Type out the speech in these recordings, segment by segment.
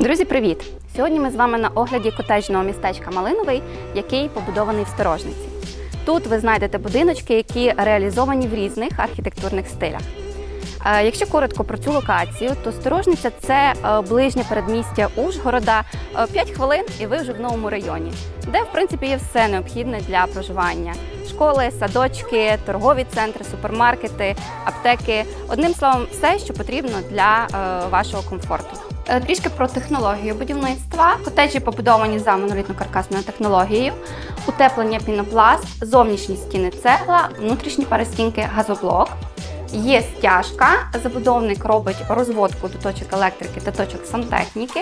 Друзі, привіт! Сьогодні ми з вами на огляді котеджного містечка Малиновий, який побудований в Сторожниці. Тут ви знайдете будиночки, які реалізовані в різних архітектурних стилях. Е, Якщо коротко про цю локацію, то Сторожниця це е, ближнє передмістя Ужгорода. 5 хвилин, і ви вже в новому районі, де в принципі є все необхідне для проживання: школи, садочки, торгові центри, супермаркети, аптеки. Одним словом, все, що потрібно для е, вашого комфорту. Е, Трішки про технологію будівництва. Котеджі побудовані за монолітно-каркасною технологією, утеплення пінопласт, зовнішні стіни цегла, внутрішні перестінки газоблок. Є стяжка, забудовник робить розводку до точок електрики та точок сантехніки.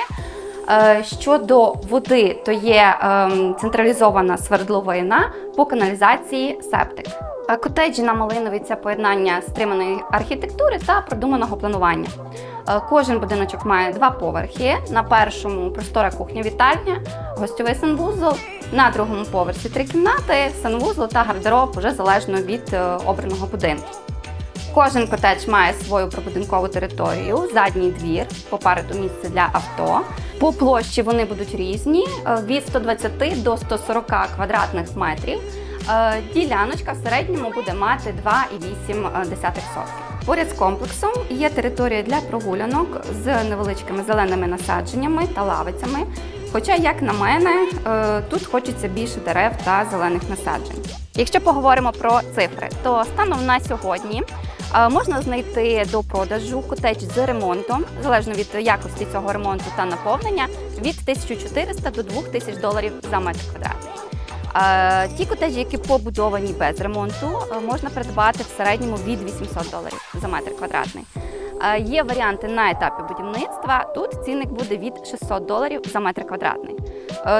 Е, Щодо води, то є ем, централізована свердловина по каналізації септик. Е, Котеджі на Малинові це поєднання стриманої архітектури та продуманого планування. Е, Кожен будиночок має два поверхи. На першому простора кухня-вітальня, гостьовий санвузол. На другому поверсі три кімнати, санвузол та гардероб вже залежно від обраного будинку. Кожен котедж має свою прибудинкову територію, задній двір, попереду місце для авто. По площі вони будуть різні е, від 120 до 140 квадратних метрів. Е, Діляночка в середньому буде мати 2,8 сотки. Поряд з комплексом є територія для прогулянок з невеличкими зеленими насадженнями та лавицями. Хоча, як на мене, е, тут хочеться більше дерев та зелених насаджень. Якщо поговоримо про цифри, то станом на сьогодні можна знайти до продажу котедж з ремонтом, залежно від якості цього ремонту та наповнення, від 1400 до 2000 доларів за метр квадратний. Ті котеджі, які побудовані без ремонту, можна придбати в середньому від 800 доларів за метр квадратний. Є варіанти на етапі будівництва. Тут цінник буде від 600 доларів за метр квадратний.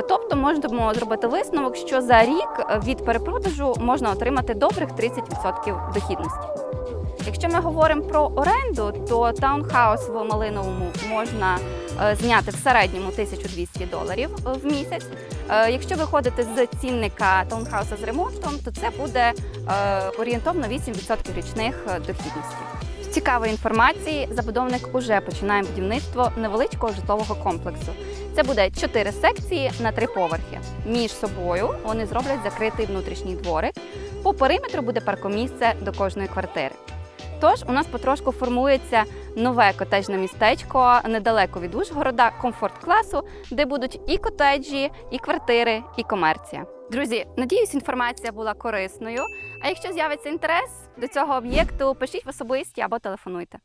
Тобто можемо зробити висновок, що за рік від перепродажу можна отримати добрих 30% дохідності. Якщо ми говоримо про оренду, то таунхаус в Малиновому можна е, зняти в середньому 1200 доларів е, в місяць. Е, Якщо виходити з цінника таунхауса з ремонтом, то це буде орієнтовно 8% річних дохідності. З цікавої інформації забудовник уже починає будівництво невеличкого житлового комплексу. Це буде 4 секції на 3 поверхи. Між собою вони зроблять закритий внутрішній дворик. По периметру буде паркомісце до кожної квартири. Тож у нас потрошку формується нове котеджне містечко недалеко від Ужгорода, комфорт класу, де будуть і котеджі, і квартири, і комерція. Друзі, надіюсь, інформація була корисною. А якщо з'явиться інтерес до цього об'єкту, пишіть в особисті або телефонуйте.